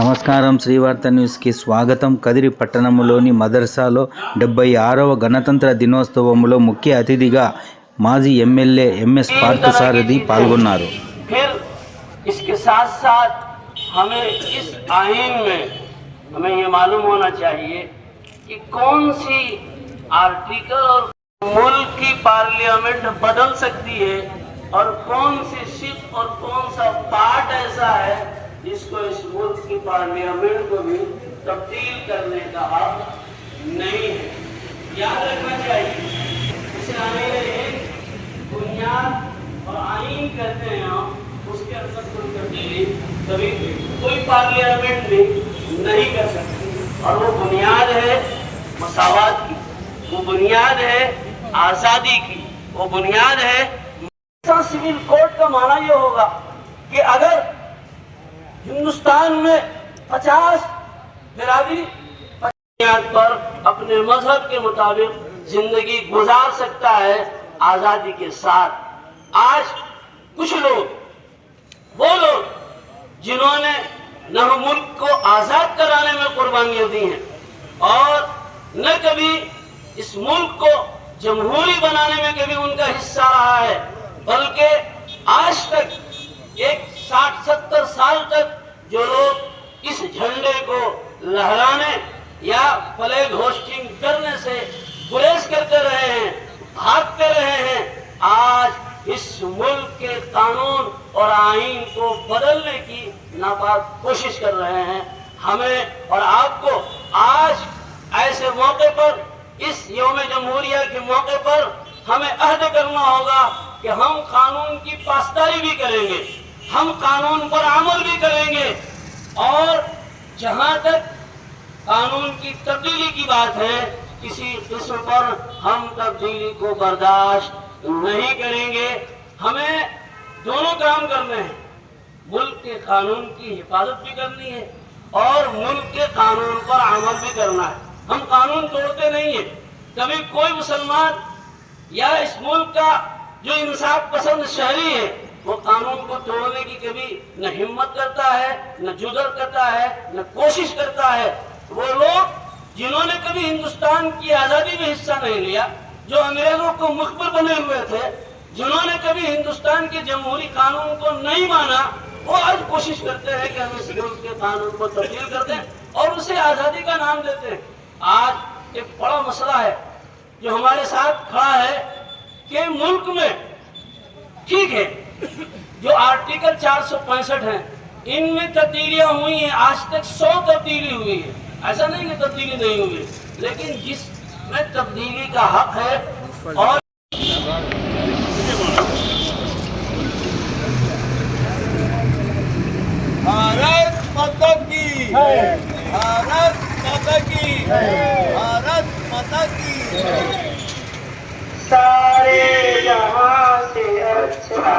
నమస్కారం శ్రీవార్త న్యూస్కి స్వాగతం కదిరి పట్టణంలోని మదర్సాలో డెబ్బై ఆరవ గణతంత్ర దినోత్సవంలో ముఖ్య అతిథిగా మాజీ ఎమ్మెల్యే ఎంఎస్ పార్థసారథి పాల్గొన్నారు फिर इसके साथ साथ हमें इस आइन में हमें ये मालूम होना चाहिए कि कौन सी आर्टिकल और मुल्क की पार्लियामेंट बदल सकती है और कौन सी शिप और कौन सा पार्ट ऐसा है जिसको इस मुल्क की पार्लियामेंट को भी तब्दील करने का हक नहीं है। याद रखना चाहिए बुनियाद और आइन कहते हैं हम उसके अंदर कोई तब्दीली कभी कोई पार्लियामेंट भी नहीं कर सकती। और वो बुनियाद है मसावत की, वो बुनियाद है आज़ादी की, वो बुनियाद है। सिविल कोड का माना ये होगा कि अगर हिंदुस्तान में 50 बिरादरी बुनियाद पर अपने मज़हब के मुताबिक ज़िंदगी गुजार सकता है आज़ादी के साथ। आज कुछ लोग, वो लोग जिन्होंने न मुल्क को आज़ाद कराने में कुर्बानियाँ दी हैं और न कभी इस मुल्क को जमहूरी बनाने में कभी उनका हिस्सा रहा है, बल्कि आज तक एक साठ सत्तर साल तक जो लोग इस झंडे को लहराने या फ्लैग होस्टिंग करने से गुरेज करते रहे हैं, भागते रहे हैं, आज इस मुल्क के कानून और आइन को बदलने की नापाक कोशिश कर रहे हैं। हमें और आपको आज ऐसे मौके पर, इस योम जमहूरिया के मौके पर हमें अहद करना होगा कि हम कानून की पासदारी भी करेंगे, हम कानून पर अमल भी करेंगे और जहाँ तक कानून की तब्दीली की बात है, किसी किस्म पर हम तब्दीली को बर्दाश्त नहीं करेंगे। हमें दोनों काम करने हैं। मुल्क के कानून की हिफाजत भी करनी है और मुल्क के कानून पर अमल भी करना है। हम कानून तोड़ते नहीं है। कभी कोई मुसलमान या इस मुल्क का जो इंसाफ पसंद शहरी है वो कानून को तोड़ने की कभी न हिम्मत करता है, न जुदर करता है, न कोशिश करता है। वो लोग जिन्होंने कभी हिंदुस्तान की आज़ादी में हिस्सा नहीं लिया, जो अंग्रेज़ों को मुखबर बने हुए थे, जिन्होंने कभी हिंदुस्तान के जमहूरी कानून को नहीं माना, वो आज कोशिश करते हैं कि हम मुल्क के कानून को तब्दील कर दें और उसे आज़ादी का नाम देते हैं। आज एक बड़ा मसला है जो हमारे साथ खड़ा है कि मुल्क में ठीक है जो आर्टिकल चार है इनमें तब्दीलियाँ हुई हैं आज तक सौ तब्दीली हुई है। ऐसा नहीं कि तब्दीली नहीं हुई है लेकिन जिसमें तब्दीली का हक है और भारत माता की भारत माता की भारत माता की सारे जहां से अच्छा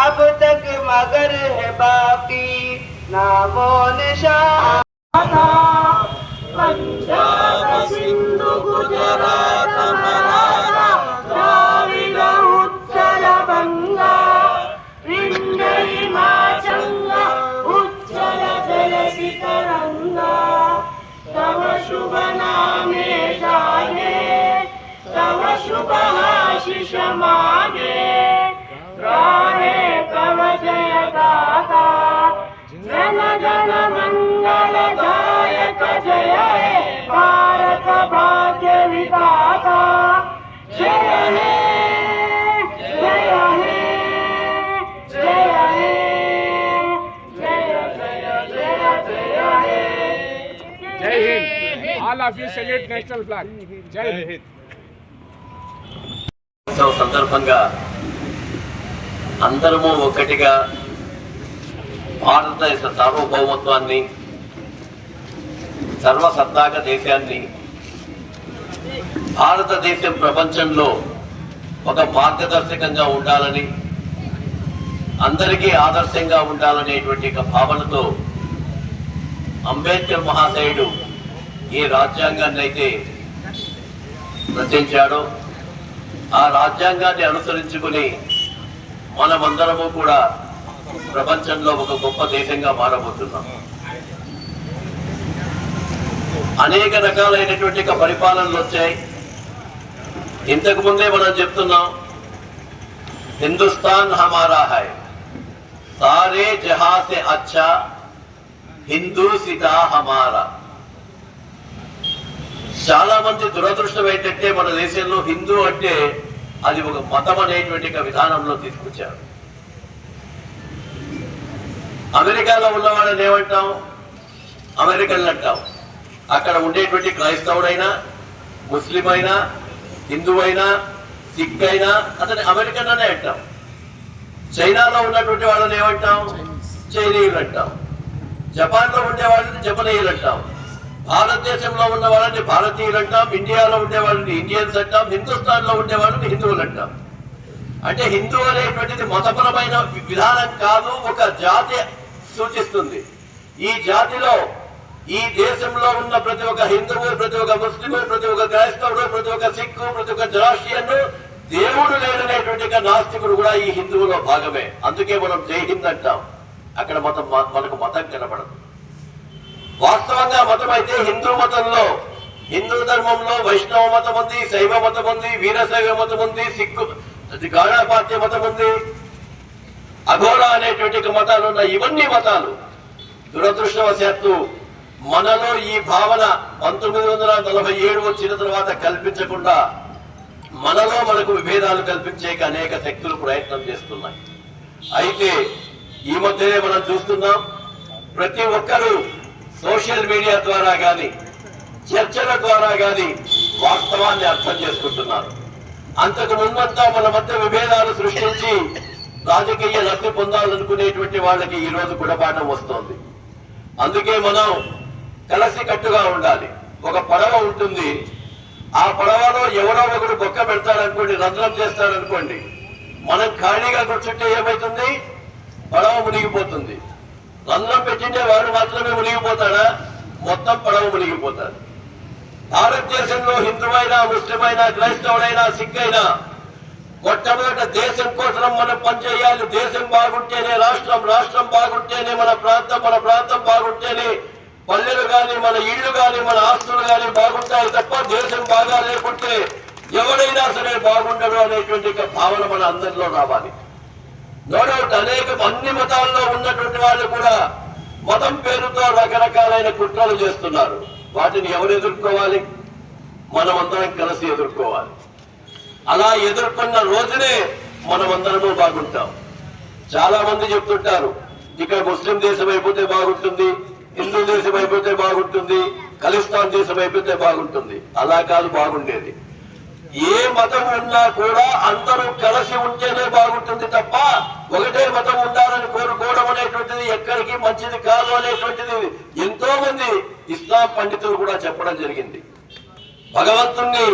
अब तक मगर है बाकी नामो निशान। आशीष मांगे। गाहे कव जय दाता। जन जन मंगल दायक जय हे भारत भाग्य विधाता। जय हे जय हे जय हे जय जय जय जय हे जय Hind. All of you celebrate national flag जय हिंद। దినోత్సవం సందర్భంగా అందరము ఒక్కటిగా భారతదేశ సార్వభౌమత్వాన్ని సర్వసత్తాక దేశాన్ని భారతదేశం ప్రపంచంలో ఒక మార్గదర్శకంగా ఉండాలని అందరికీ ఆదర్శంగా ఉండాలనేటువంటి ఒక భావనతో అంబేద్కర్ మహాశయుడు ఏ రాజ్యాంగాన్ని అయితే రచించాడో ఆ రాజ్యాంగాన్ని అనుసరించుకుని మనమందరము కూడా ప్రపంచంలో ఒక గొప్ప దేశంగా మారబోతున్నాం. అనేక రకాలైనటువంటి పరిపాలనలు వచ్చాయి. ఇంతకు ముందే మనం చెప్తున్నాం హిందుస్థాన్ హమారా హై సారే జహా సే అచ్చా హిందూ సితా హమారా. చాలా మంది దురదృష్టం ఏంటంటే మన దేశంలో హిందూ అంటే అది ఒక మతం అనేటువంటి విధానంలో తీసుకొచ్చారు. అమెరికాలో ఉన్న వాళ్ళని ఏమంటాం? అమెరికన్లు అంటాం. అక్కడ ఉండేటువంటి క్రైస్తవుడైనా ముస్లిం అయినా హిందూ అయినా సిక్ అయినా అతని అమెరికన్ అనే అంటాం. చైనాలో ఉన్నటువంటి వాళ్ళని ఏమంటాం? చైనీయులు అంటాం. జపాన్లో ఉండే వాళ్ళని జపనీయులు అంటాం. భారతదేశంలో ఉన్న వాళ్ళని భారతీయులు అంటాం ఇండియాలో ఉండే వాళ్ళని ఇండియన్స్ అంటాం హిందుస్థాన్లో ఉండే వాళ్ళని హిందువులు అంటాం అంటే హిందూ అనేటువంటిది మతపరమైన విధానం కాదు ఒక జాతి సూచిస్తుంది. ఈ జాతిలో ఈ దేశంలో ఉన్న ప్రతి ఒక్క హిందువు ప్రతి ఒక్క ముస్లిము ప్రతి ఒక్క క్రైస్తవుడు ప్రతి ఒక్క సిక్కు ప్రతి ఒక్క జరాషియన్ దేవుడు లేదనేటువంటి ఒక నాస్తికుడు కూడా ఈ హిందువులో భాగమే. అందుకే మనం జై హింద్ అంటాం. అక్కడ మతం మనకు మతం కనబడదు. వాస్తవంగా మతం అయితే హిందూ మతంలో హిందూ ధర్మంలో వైష్ణవ మతం ఉంది శైవ మతం ఉంది వీరశైవ మతం ఉంది సిక్కు గాఢాపాత్య మతం ఉంది అఘోర అనేటువంటి మతాలు ఉన్న ఇవన్నీ మతాలు దురదృష్టవశాత్తు మనలో ఈ భావన పంతొమ్మిది వందల నలభై ఏడు వచ్చిన తర్వాత కల్పించకుండా మనలో మనకు విభేదాలు కల్పించేకి అనేక శక్తులు ప్రయత్నం చేస్తున్నాయి. అయితే ఈ మధ్యనే మనం చూస్తున్నాం ప్రతి ఒక్కరూ సోషల్ మీడియా ద్వారా కానీ చర్చల ద్వారా కానీ వాస్తవాన్ని అర్థం చేసుకుంటున్నారు. అంతకు ముందంతా మన మధ్య విభేదాలు సృష్టించి రాజకీయ లబ్ధి పొందాలనుకునేటువంటి వాళ్ళకి ఈ రోజు గుణపాఠం వస్తోంది. అందుకే మనం కలిసి కట్టుగా ఉండాలి. ఒక పడవ ఉంటుంది. ఆ పడవలో ఎవరో ఒకడు బొక్క పెడతాడనుకోండి రంధ్రం చేస్తాడనుకోండి మనం ఖాళీగా కూర్చుంటే ఏమవుతుంది పడవ మునిగిపోతుంది. రంధ్రం పెట్టింటే వాడు మాత్రమే మునిగిపోతాడా? మొత్తం పడవ మునిగిపోతాడు భారతదేశంలో హిందువైనా ముస్లిమైనా క్రైస్తవుడైనా సిక్ అయినా మొట్టమొదట దేశం కోసం మనం పనిచేయాలి. దేశం బాగుంటేనే రాష్ట్రం రాష్ట్రం బాగుంటేనే మన ప్రాంతం మన ప్రాంతం బాగుంటేనే పల్లెలు గాని మన ఇళ్ళు గాని మన ఆస్తులు గాని బాగుంటాయి తప్ప దేశం బాగా లేకుంటే ఎవరైనా సరే బాగుండడు అనేటువంటి భావన మన అందరిలో రావాలి. నో డౌట్ అనేక అన్ని మతాల్లో ఉన్నటువంటి వాళ్ళు కూడా మతం పేరుతో రకరకాలైన కుట్రలు చేస్తున్నారు. వాటిని ఎవరు ఎదుర్కోవాలి? మనమందరం కలిసి ఎదుర్కోవాలి. అలా ఎదుర్కొన్న రోజునే మనమందరము బాగుంటాం. చాలా మంది చెప్తుంటారు ఇక్కడ ముస్లిం దేశం అయిపోతే బాగుంటుంది హిందూ దేశం అయిపోతే బాగుంటుంది ఖలిస్తాన్ దేశం అయిపోతే బాగుంటుంది. అలా కాదు బాగుండేది. ఏ మతం ఉన్నా కూడా అందరూ కలిసి ఉంటేనే బాగుంటుంది తప్ప ఒకటే మతం ఉండాలని కోరుకోవడం అనేటువంటిది ఎక్కడికి మంచిది కాదు అనేటువంటిది ఎంతో మంది ఇస్లాం పండితులు కూడా చెప్పడం జరిగింది. భగవంతుణ్ణి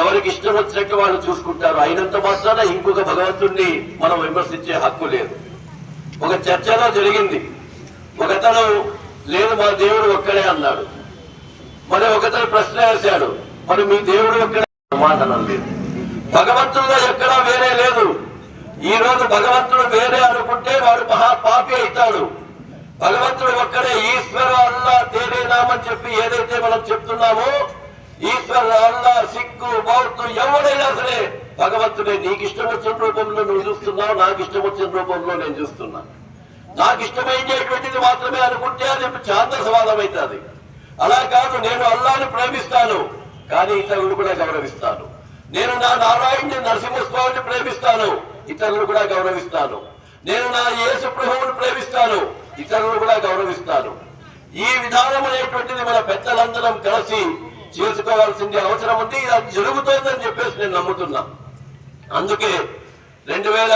ఎవరికి ఇష్టం వచ్చినట్టు వాళ్ళు చూసుకుంటారు. అయినంత మాత్రాన ఇంకొక భగవంతుణ్ణి మనం విమర్శించే హక్కు లేదు. ఒక చర్చలో జరిగింది. ఒకతను లేదు మా దేవుడు ఒక్కడే అన్నాడు. మరి ఒకతను ప్రశ్న వేశాడు. మరి మీ దేవుడు ఒక్కడే సమాధానం లేదు భగవంతుడిలో ఎక్కడా వేరే లేదు. ఈ రోజు భగవంతుడు వేరే అనుకుంటే వాడు మహా పాపి అవుతాడు. భగవంతుడు ఒక్కడే ఈశ్వర అల్లా తేలేనామని చెప్పి ఏదైతే మనం చెప్తున్నామో ఈశ్వర అల్లా సిక్కు బౌద్ధు ఎవడైనా సరే భగవంతుడే నీకు ఇష్టం వచ్చిన రూపంలో నువ్వు చూస్తున్నావు నాకు ఇష్టం వచ్చిన రూపంలో నేను చూస్తున్నా. నాకు ఇష్టమైనటువంటిది మాత్రమే అనుకుంటే అది చాందసవాదం అవుతుంది అలా కాదు నేను అల్లాని ప్రేమిస్తాను కానీ ఇతరులు కూడా గౌరవిస్తాను. నేను నా నారాయణ్ని నరసింహస్వామిని ప్రేమిస్తాను ఇతరులు కూడా గౌరవిస్తాను. నేను నా యేసు ప్రభువును ప్రేమిస్తాను. ఇతరులు కూడా గౌరవిస్తాను. ఈ విధానం అనేటువంటిది మన పెద్దలందరం కలిసి చేసుకోవాల్సింది అవసరం ఉంది. ఇది అది జరుగుతోందని చెప్పేసి నేను నమ్ముతున్నా. అందుకే రెండు వేల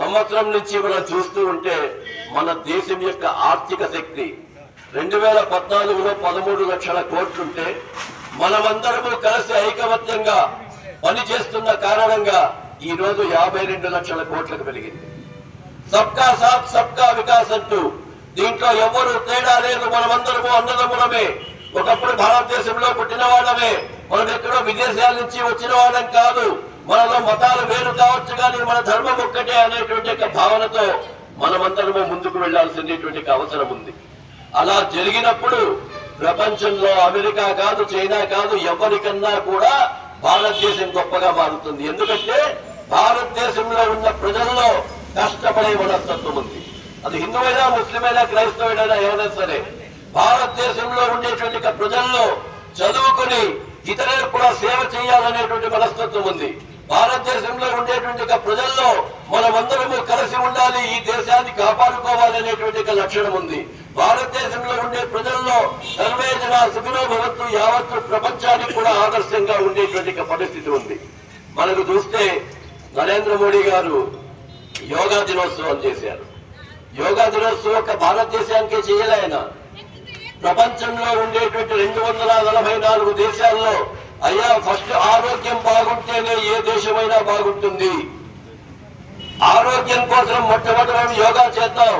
సంవత్సరం నుంచి మనం చూస్తూ ఉంటే మన దేశం యొక్క ఆర్థిక శక్తి రెండు వేల పద్నాలుగులో పదమూడు లక్షల కోట్లుంటే మనమందరము కలిసి ఐకమత్యంగా పనిచేస్తున్న కారణంగా ఈ రోజు యాభై రెండు లక్షల కోట్లకు పెరిగింది. సబ్కా సాత్ సబ్కా వికాస్ అంటూ దీంట్లో ఎవరు తేడా లేదు. మనమందరము అన్నదమ్ములమే. ఒకప్పుడు భారతదేశంలో పుట్టిన వాళ్ళమే. మనం ఎక్కడో విదేశాల నుంచి వచ్చిన వాళ్ళం కాదు. మనలో మతాలు వేరు కావచ్చు కానీ మన ధర్మం ఒక్కటే అనేటువంటి భావనతో మనమందరము ముందుకు వెళ్ళాల్సినటువంటి అవసరం ఉంది. అలా జరిగినప్పుడు ప్రపంచంలో అమెరికా కాదు చైనా కాదు ఎవరికన్నా కూడా భారతదేశం గొప్పగా మారుతుంది. ఎందుకంటే భారతదేశంలో ఉన్న ప్రజల్లో కష్టపడే మనస్తత్వం ఉంది. అది హిందువైనా ముస్లిమైనా క్రైస్తవుడైనా ఎవరైనా సరే భారతదేశంలో ఉండేటువంటి ప్రజల్లో చదువుకుని ఇతరులకు కూడా సేవ చేయాలనేటువంటి మనస్తత్వం ఉంది. భారతదేశంలో ఉండేటువంటి ప్రజల్లో మనమందరము కలిసి ఉండాలి ఈ దేశాన్ని కాపాడుకోవాలనేటువంటి అనేటువంటి లక్షణం ఉంది. భారతదేశంలో ఉండే ప్రజల్లో సర్వే జన సుఖినో యావత్తు ప్రపంచానికి కూడా ఆదర్శంగా ఉండేటువంటి పరిస్థితి ఉంది. మనకు చూస్తే నరేంద్ర మోడీ గారు యోగా దినోత్సవం చేశారు. యోగా దినోత్సవం ఒక భారతదేశానికే చేయలేన ప్రపంచంలో ఉండేటువంటి రెండు వందల నలభై నాలుగు దేశాల్లో అయ్యా ఫస్ట్ ఆరోగ్యం బాగుంటేనే ఏ దేశమైనా బాగుంటుంది. ఆరోగ్యం కోసం మొట్టమొదటి మనం యోగా చేద్దాం.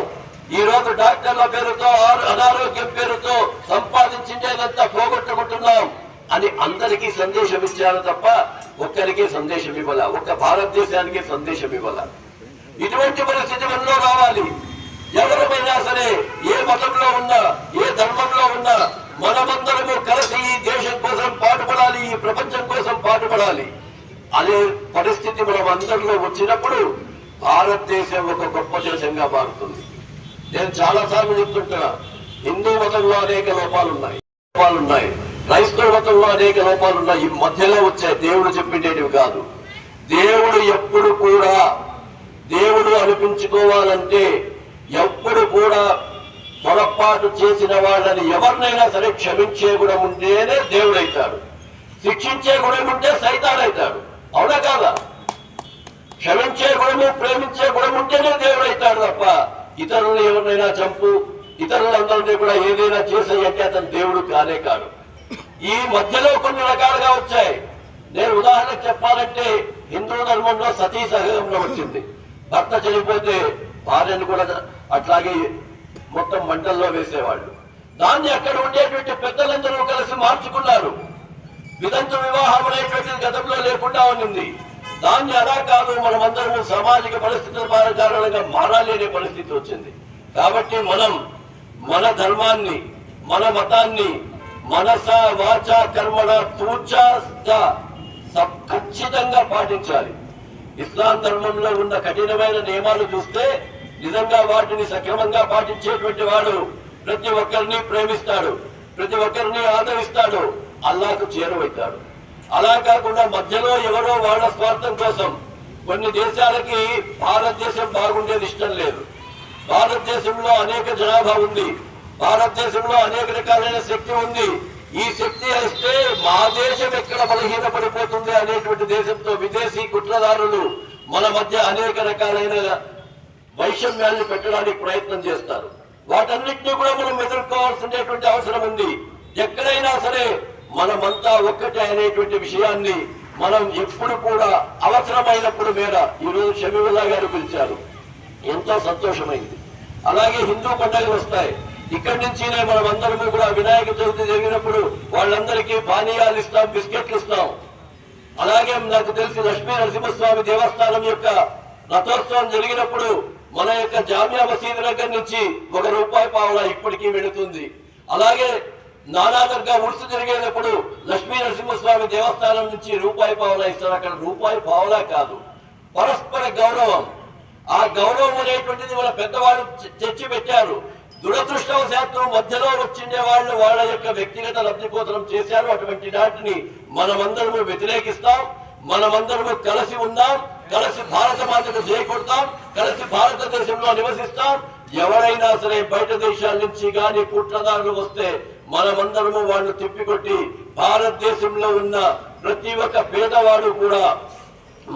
ఈ రోజు డాక్టర్ల పేరుతో అనారోగ్యం పేరుతో సంపాదించిందేదంతా పోగొట్టుకుంటున్నాం. అని అందరికీ సందేశం ఇచ్చారు తప్ప ఒక్కరికి సందేశం ఇవ్వాల ఒక్క భారతదేశానికి సందేశం ఇవ్వాల. ఇటువంటి పరిస్థితి మనలో రావాలి. ఎవరమైనా సరే ఏ మతంలో ఉన్నా ఏ ధర్మంలో ఉన్నా మనమందరము కలిసి ఈ దేశం కోసం పాటుపడాలి ఈ ప్రపంచం కోసం పాటుపడాలి. అనే పరిస్థితి మనం అందరిలో వచ్చినప్పుడు భారతదేశం ఒక గొప్ప దేశంగా మారుతుంది. నేను చాలా సార్లు హిందూ మతంలో అనేక లోపాలు ఉన్నాయి ఉన్నాయి క్రైస్తవ మతంలో అనేక లోపాలు ఉన్నాయి ఈ మధ్యలో వచ్చాయి దేవుడు చెప్పిండేటివి కాదు. దేవుడు ఎప్పుడు కూడా దేవుడు అనిపించుకోవాలంటే ఎప్పుడు కూడా పొరపాటు చేసిన వాళ్ళని ఎవరినైనా సరే క్షమించే గుణం ఉంటేనే దేవుడైతాడు. శిక్షించే గుణం ఉంటే సైతానైతాడు. అవునా కాదా? క్షమించే గుణము ప్రేమించే గుణం ఉంటేనే దేవుడైతాడు తప్ప ఇతరులు ఎవరినైనా చంపు ఇతరులందరినీ కూడా ఏదైనా చేసేయంటే అతను దేవుడు కానే కాడు. ఈ మధ్యలో కొన్ని రకాలుగా వచ్చాయి. నేను ఉదాహరణకు చెప్పాలంటే హిందూ ధర్మంలో సతీ సహగంలో వచ్చింది. భర్త చనిపోతే భార్యను కూడా అట్లాగే మొత్తం మంటల్లో వేసేవాళ్ళు. దాన్ని అక్కడ ఉండేటువంటి పెద్దలందరూ కలిసి మార్చుకున్నారు. వితంతు వివాహం అనేటువంటిది గతంలో లేకుండా ఉంది దాన్ని అలా కాదు మనమందరం సామాజిక పరిస్థితుల ద్వారా కారణంగా మారాలి అనే పరిస్థితి వచ్చింది. కాబట్టి మనం మన ధర్మాన్ని మన మతాన్ని మనస వాచ కర్మణ తూచా ఖచ్చితంగా పాటించాలి. ఇస్లాం ధర్మంలో ఉన్న కఠినమైన నియమాలు చూస్తే నిజంగా వాటిని సక్రమంగా పాటించేటువంటి వాడు ప్రతి ఒక్కరిని ప్రేమిస్తాడు ప్రతి ఒక్కరిని ఆదరిస్తాడు అల్లాకు చేరువైతాడు. అలా కాకుండా మధ్యలో ఎవరో వాళ్ళ స్వార్థం కోసం కొన్ని దేశాలకి భారతదేశం బాగుండేది ఇష్టం లేదు. భారతదేశంలో అనేక జనాభా ఉంది. భారతదేశంలో అనేక రకాలైన శక్తి ఉంది. ఈ శక్తి వస్తే మా దేశం ఎక్కడ బలహీనపడిపోతుంది అనేటువంటి దేశంతో విదేశీ కుట్రదారులు మన మధ్య అనేక రకాలైన వైషమ్యాన్ని పెట్టడానికి ప్రయత్నం చేస్తారు. వాటన్నిటిని కూడా మనం ఎదుర్కోవాల్సినటువంటి అవసరం ఉంది. ఎక్కడైనా సరే మనమంతా ఒక్కటే అనేటువంటి విషయాన్ని మనం ఎప్పుడు కూడా అవసరమైనప్పుడు మేర ఈ రోజు షమీవుల్లా గారు పిలిచారు. ఎంతో సంతోషమైంది. అలాగే హిందూ పండుగలు వస్తాయి. ఇక్కడి నుంచి మనం అందరము కూడా వినాయక చవితి జరిగినప్పుడు వాళ్ళందరికీ పానీయాలు ఇస్తాం బిస్కెట్లు ఇస్తాం. అలాగే నాకు తెలిసి లక్ష్మీ నరసింహస్వామి దేవస్థానం యొక్క రథోత్సవం జరిగినప్పుడు మన యొక్క జామియా మసీదు దగ్గర నుంచి ఒక రూపాయి పావుల ఇప్పటికీ వెళుతుంది. అలాగే నానా దర్గా జరిగేటప్పుడు లక్ష్మీ నరసింహస్వామి దేవస్థానం నుంచి రూపాయి పావులా ఇస్తారు. అక్కడ రూపాయి పావులా కాదు. పరస్పర గౌరవం. ఆ గౌరవం అనేటువంటిది మన పెద్దవాళ్ళు తెచ్చి పెట్టారు దురదృష్టవశాత్తు మధ్యలో వచ్చిండే వాళ్ళు వాళ్ళ యొక్క వ్యక్తిగత లబ్ధిపోతనం చేశారు. అటువంటి వాటిని మనమందరము వ్యతిరేకిస్తాం. మనమందరము కలిసి ఉందాం. కలిసి భారత మాతకు చేయకొడతాం కలిసి భారతదేశంలో నివసిస్తాం. ఎవరైనా సరే బయట దేశాల నుంచి కానీ కుట్రదారులు వస్తే మనమందరము వాళ్ళు తిప్పికొట్టి భారతదేశంలో ఉన్న ప్రతి ఒక్క పేదవాడు కూడా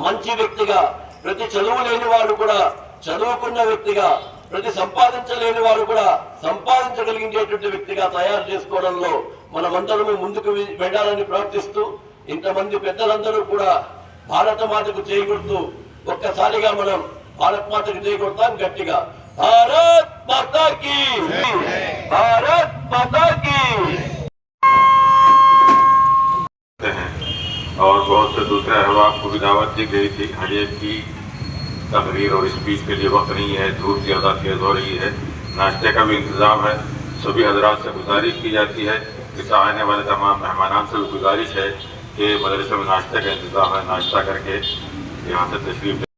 మంచి వ్యక్తిగా ప్రతి చదువు లేని వాడు కూడా చదువుకున్న వ్యక్తిగా ప్రతి సంపాదించలేని వాడు కూడా సంపాదించగలిగేటువంటి వ్యక్తిగా తయారు చేసుకోవడంలో మనమందరము ముందుకు వె- వెళ్ళాలని ప్రార్థిస్తూ ఇంతమంది పెద్దలందరూ కూడా భారత మాతకు చేయకూడదు ఒక్కసారిగా మనం భారత్ మాతకు చేయకూడతాం గట్టిగా భారత్ మాతాకి భారత్ మాతాకి हैं और बहुत से दूसरे अहबाब को भी दावत दी गई थी हजरत की तकरीर और स्पीच के लिए वक्त नहीं है, धूप ज़्यादा तेज हो रही है। नाश्ते का भी इंतज़ाम है, सभी हजरात से गुजारिश की जाती है कि आने वाले तमाम मेहमान से भी गुजारिश है कि मदरसे में नाश्ते का इंतज़ाम है, नाश्ता करके यहाँ से तशरीफ़